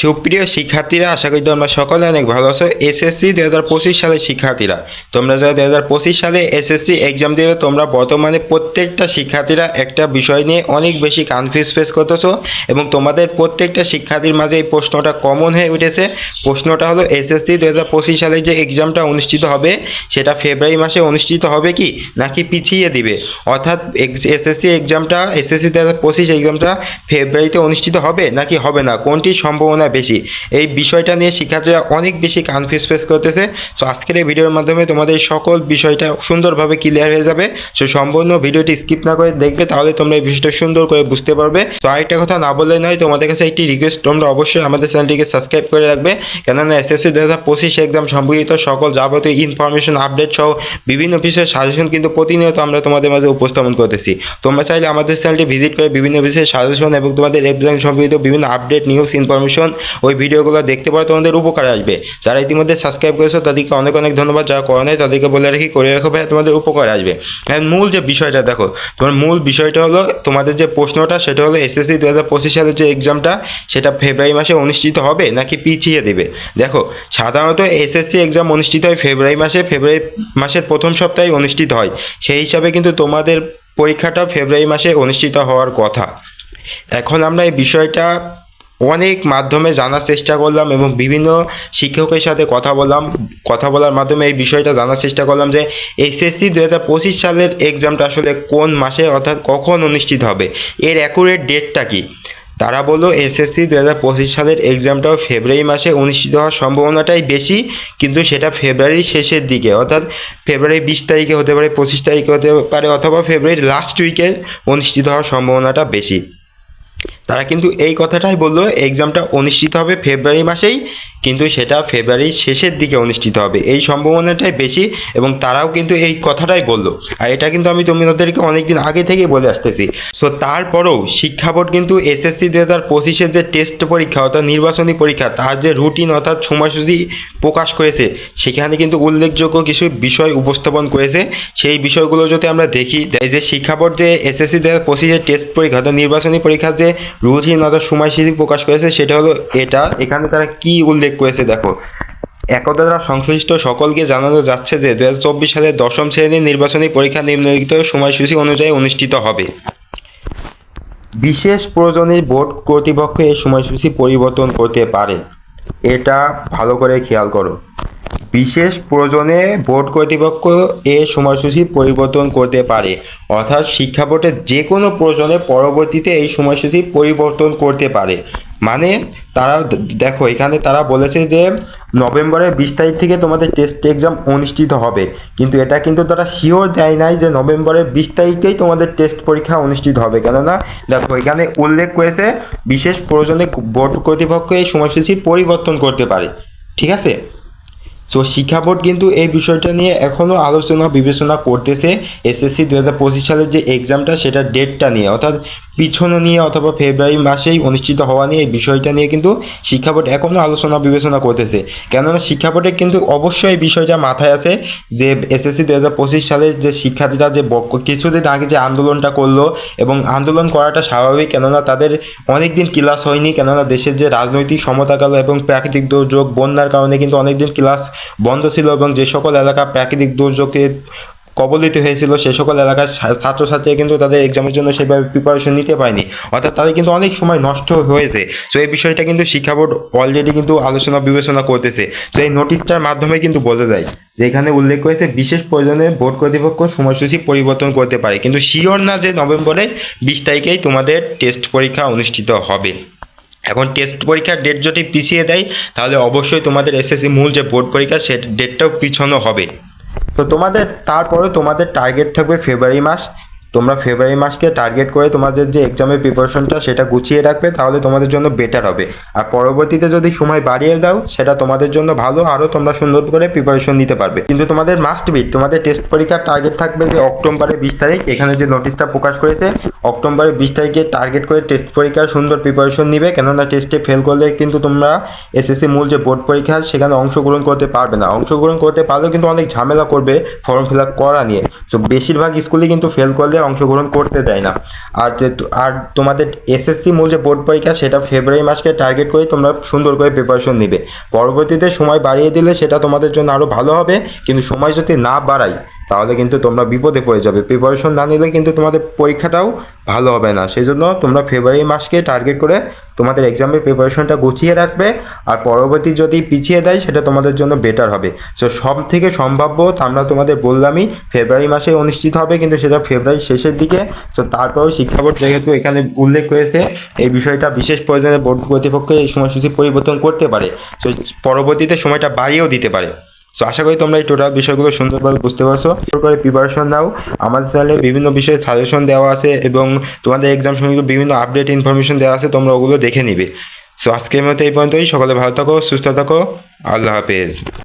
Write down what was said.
সুপ্রিয় শিক্ষার্থীরা, আশা করি তোমরা সকলে অনেক ভালো আছো। এসএসসি দু হাজার পঁচিশ সালের শিক্ষার্থীরা, তোমরা যারা দু হাজার পঁচিশ সালে এসএসসি এক্সাম দেবে, তোমরা বর্তমানে প্রত্যেকটা শিক্ষার্থীরা একটা বিষয় নিয়ে অনেক বেশি কনফিউজ ফেস করতেছো এবং তোমাদের প্রত্যেকটা শিক্ষার্থীর মাঝে এই প্রশ্নটা কমন হয়ে উঠেছে। প্রশ্নটা হলো এসএসসি দু হাজার পঁচিশ সালে যে এক্সামটা অনুষ্ঠিত হবে, সেটা ফেব্রুয়ারি মাসে অনুষ্ঠিত হবে কি? নাকি পিছিয়ে দিবে? অর্থাৎ এসএসসি এক্সামটা এসএসসি দু হাজার পঁচিশ এক্সামটা ফেব্রুয়ারিতে অনুষ্ঠিত হবে নাকি হবে না? কোনটি সম্ভাবনা বেশি। এই বিষয়টা নিয়ে শিক্ষার্থীরা অনেক বেশি কনফিউজ ফেস করতেছে। সো আজকের এই ভিডিওর মাধ্যমে তোমাদের সকল বিষয়টা সুন্দরভাবে ক্লিয়ার হয়ে যাবে। সো সম্পূর্ণ ভিডিওটি স্কিপ না করে দেখবে, তাহলে তোমরা এই বিষয়টা সুন্দর করে বুঝতে পারবে। তো আরেকটা কথা না বললে নয়, তোমাদের কাছে একটি রিকোয়েস্ট তোমরা অবশ্যই আমাদের চ্যানেলটিকে সাবস্ক্রাইব করে রাখবে। কেননা এসএসসি দু হাজার পঁচিশ এক্সাম সম্পর্কিত সকল যাবতীয় ইনফরমেশন আপডেট সহ বিভিন্ন বিষয়ের সাজেশন কিন্তু প্রতিনিয়ত আমরা তোমাদের মাঝে উপস্থাপন করতেছি। তোমরা চাইলে আমাদের চ্যানেলটি ভিজিট করে বিভিন্ন বিষয়ের সাজেশন এবং তোমাদের এক্সাম সম্পর্কিত বিভিন্ন আপডেট নিউজ ইনফরমেশন ওই ভিডিওগুলো দেখতে পারো তোমাদের উপকারে আসবে। যারা ইতিমধ্যে সাবস্ক্রাইব করেছ, তাদেরকে অনেক অনেক ধন্যবাদ, যারা করে নাই, তাদেরকে বলে রাখি, করে রাখো ভাই, তোমাদের উপকারে আসবে। আর মূল যে বিষয়টা দেখো, তোমার মূল বিষয়টা হলো তোমাদের যে প্রশ্নটা, সেটা হলো এসএসসি দু হাজার পঁচিশ সালের যে এক্সামটা সেটা ফেব্রুয়ারি মাসে অনুষ্ঠিত হবে নাকি পিছিয়ে দেবে? দেখো, সাধারণত এসএসসি এক্সাম অনুষ্ঠিত হয় ফেব্রুয়ারি মাসে ফেব্রুয়ারি মাসের প্রথম সপ্তাহে অনুষ্ঠিত হয়। সেই হিসাবে কিন্তু তোমাদের পরীক্ষাটা ফেব্রুয়ারি মাসে অনুষ্ঠিত হওয়ার কথা। এখন আমরা এই বিষয়টা অনেক মাধ্যমে জানার চেষ্টা করলাম এবং বিভিন্ন শিক্ষকের সাথে কথা বললাম। কথা বলার মাধ্যমে এই বিষয়টা জানার চেষ্টা করলাম যে এসএসসি দু হাজার পঁচিশ সালের এক্সামটা আসলে কোন মাসে অর্থাৎ কখন অনুষ্ঠিত হবে? এর অ্যাকুরেট ডেটটা কি? তারা বলল, এসএসসি দু হাজার পঁচিশ সালের এক্সামটাও ফেব্রুয়ারি মাসে অনুষ্ঠিত হওয়ার সম্ভাবনাটাই বেশি, কিন্তু সেটা ফেব্রুয়ারির শেষের দিকে, অর্থাৎ ফেব্রুয়ারি বিশ তারিখে হতে পারে, পঁচিশ তারিখে হতে পারে, অথবা ফেব্রুয়ারির লাস্ট উইকে অনুষ্ঠিত হওয়ার সম্ভাবনাটা বেশি। তারা কিন্তু এই কথাটাই বলল এক্সামটা অনুষ্ঠিত হবে ফেব্রুয়ারি মাসেই। কিন্তু সেটা ফেব্রুয়ারির শেষের দিকে অনুষ্ঠিত হবে। এই সম্ভাবনাটাই বেশি এবং তারাও কিন্তু এই কথাটাই বলল। আর এটা কিন্তু আমি তোমাদেরকে অনেকদিন আগে থেকেই বলে আসতেছি। সো তারপরেও শিক্ষা বোর্ড কিন্তু এসএসসি দু হাজার পঁচিশের যে টেস্ট পরীক্ষা অর্থাৎ নির্বাচনী পরীক্ষা, তার যে রুটিন অর্থাৎ সময়সূচি প্রকাশ করেছে, সেখানে কিন্তু উল্লেখযোগ্য কিছু বিষয় উপস্থাপন করেছে। সেই বিষয়গুলো যদি আমরা দেখি, এই যে শিক্ষা বোর্ড যে এসএসসি দু হাজার পঁচিশের টেস্ট পরীক্ষা অর্থাৎ নির্বাচনী পরীক্ষার যে রুটিন অর্থাৎ সময়সূচি প্রকাশ করেছে, সেটা হলো এটা। এখানে তারা কি উল্লেখ করেছে, দেখো। একদারা সংশ্লিষ্ট সকলকে জানানো যাচ্ছে যে দু হাজার চব্বিশ সালের দশম শ্রেণির নির্বাচনী পরীক্ষা নিম্নলিখিত সময়সূচি অনুযায়ী অনুষ্ঠিত হবে। বিশেষ প্রয়োজনে বোর্ড কর্তৃপক্ষ এই সময়সূচি পরিবর্তন করতে পারে। এটা ভালো করে খেয়াল করো। বিশেষ প্রয়োজনে বোর্ড কর্তৃপক্ষ এ সময়সূচি পরিবর্তন করতে পারে। অর্থাৎ শিক্ষা বোর্ডের যে কোনো প্রয়োজনে পরবর্তীতে এই সময়সূচি পরিবর্তন করতে পারে। মানে তারা দেখো, এখানে তারা বলেছে যে নভেম্বরের বিশ তারিখ থেকে তোমাদের টেস্ট এক্সাম অনুষ্ঠিত হবে। কিন্তু এটা কিন্তু তারা শিওর দেয় নাই যে নভেম্বরের বিশ তারিখেই তোমাদের টেস্ট পরীক্ষা অনুষ্ঠিত হবে। কেননা, দেখো, এখানে উল্লেখ করেছে বিশেষ প্রয়োজনে বোর্ড কর্তৃপক্ষ এই সময়সূচি পরিবর্তন করতে পারে। ঠিক আছে? সো শিক্ষা বোর্ড কিন্তু এই বিষয়টা নিয়ে এখনও আলোচনা বিবেচনা করতেছে। এসএসসি দু হাজার পঁচিশ সালের যে এক্সামটা সেটা ডেটটা নিয়ে। অর্থাৎ পিছনো নিয়ে অথবা ফেব্রুয়ারি মাসেই অনুষ্ঠিত হওয়া নিয়ে এই বিষয়টা নিয়ে কিন্তু শিক্ষা বোর্ড এখনও আলোচনা বিবেচনা করতেছে। কেননা শিক্ষা বোর্ডের কিন্তু অবশ্যই এই বিষয়টা মাথায় আছে যে এসএসসি দু হাজার পঁচিশ সালের যে শিক্ষার্থীরা যে কিছুদিন আগে যে আন্দোলনটা করল এবং আন্দোলন করাটা স্বাভাবিক, কেননা তাদের অনেক দিন ক্লাস হয়নি, কেননা দেশের যে রাজনৈতিক সমতাকাল এবং প্রাকৃতিক দুর্যোগ, বন্যার কারণে কিন্তু অনেকদিন ক্লাস বন্ধ ছিল এবং যে সকল এলাকা প্রাকৃতিক দুর্যোগে কবলিত হয়েছিল সে সকল এলাকার ছাত্রছাত্রীরা কিন্তু তাদের এক্সামের জন্য সেভাবে প্রিপারেশন নিতে পারেনি। অর্থাৎ তাদের কিন্তু অনেক সময় নষ্ট হয়েছে। তো এই বিষয়টা কিন্তু শিক্ষা বোর্ড অলরেডি কিন্তু আলোচনা বিবেচনা করতেছে। তো এই নোটিশটার মাধ্যমে কিন্তু বোঝা যায় যে এখানে উল্লেখ করেছে বিশেষ প্রয়োজনে বোর্ড কর্তৃপক্ষ সময়সূচি পরিবর্তন করতে পারে। কিন্তু শিওর না যে নভেম্বরে বিশ তারিখেই তোমাদের টেস্ট পরীক্ষা অনুষ্ঠিত হবে। এখন টেস্ট পরীক্ষার ডেট যদি পিছিয়ে দেয়, তাহলে অবশ্যই তোমাদের এসএসসি মূল যে বোর্ড পরীক্ষা, সে ডেটটাও পিছনো হবে। তো তোমাদের তারপরে তোমাদের টার্গেট থাকবে ফেব্রুয়ারি মাস। তোমরা ফেব্রুয়ারি মাসকে টার্গেট করে তোমাদের যে এক্সামের প্রিপারেশনটা সেটা গুছিয়ে রাখবে, তাহলে তোমাদের জন্য বেটার হবে। আর পরবর্তীতে যদি সময় বাড়িয়ে দাও, সেটা তোমাদের জন্য ভালো আরও তোমরা সুন্দর করে প্রিপারেশন নিতে পারবে। কিন্তু তোমাদের মাস্ট বি তোমাদের টেস্ট পরীক্ষার টার্গেট থাকবে যে অক্টোবরের বিশ তারিখ। এখানে যে নোটিশটা প্রকাশ করেছে, অক্টোবরের বিশ তারিখে টার্গেট করে টেস্ট পরীক্ষার সুন্দর প্রিপারেশন নিবে। কেননা টেস্টে ফেল করলে কিন্তু তোমরা এসএসসি মূল যে বোর্ড পরীক্ষা সেখানে অংশগ্রহণ করতে পারবে না। অংশগ্রহণ করতে পারলেও কিন্তু অনেক ঝামেলা করবে ফর্ম ফিল আপ করা নিয়ে। তো বেশিরভাগ স্কুলে কিন্তু ফেল করলে অংশগ্রহণ করতে দেয় না। আর যে আর তোমাদের এসএসসি মূল যে বোর্ড পরীক্ষা, সেটা ফেব্রুয়ারি মাসকে টার্গেট করে তোমরা সুন্দর করে প্রিপারেশন নিবে। পরবর্তীতে সময় বাড়িয়ে দিলে সেটা তোমাদের জন্য আরও ভালো হবে, কিন্তু সময় যদি না বাড়াই তাহলে কিন্তু তোমরা বিপদে পড়ে যাবে। প্রিপারেশন না নিলে কিন্তু তোমাদের পরীক্ষাটাও ভালো হবে না। সেই জন্য তোমরা ফেব্রুয়ারি মাসকে টার্গেট করে তোমাদের এক্সামের প্রিপারেশনটা গুছিয়ে রাখবে আর পরবর্তী যদি পিছিয়ে দেয়, সেটা তোমাদের জন্য বেটার হবে। সো সব থেকে সম্ভাব্য আমরা তোমাদের বললামই ফেব্রুয়ারি মাসে অনুষ্ঠিত হবে, কিন্তু সেটা ফেব্রুয়ারি শেষের দিকে। সো তারপরেও শিক্ষা বোর্ড যেহেতু এখানে উল্লেখ করেছে, এই বিষয়টা বিশেষ প্রয়োজনে বোর্ড কর্তৃপক্ষ এই সময়সূচি পরিবর্তন করতে পারে। সো পরবর্তীতে সময়টা বাড়িয়েও দিতে পারে। সো আশা করি তোমরা এই টোটাল বিষয়গুলো সুন্দরভাবে বুঝতে পারছ। করে প্রিপারেশন নাও। আমাদের চ্যানেলে বিভিন্ন বিষয়ে সাজেশন দেওয়া আছে এবং তোমাদের এক্সাম সম্পর্কে বিভিন্ন আপডেট ইনফরমেশন দেওয়া আছে, তোমরা ওগুলো দেখে নিবে। সো আজকের মতো এই পর্যন্তই। সকালে ভালো থাকো, সুস্থ থাকো। আল্লাহ হাফেজ।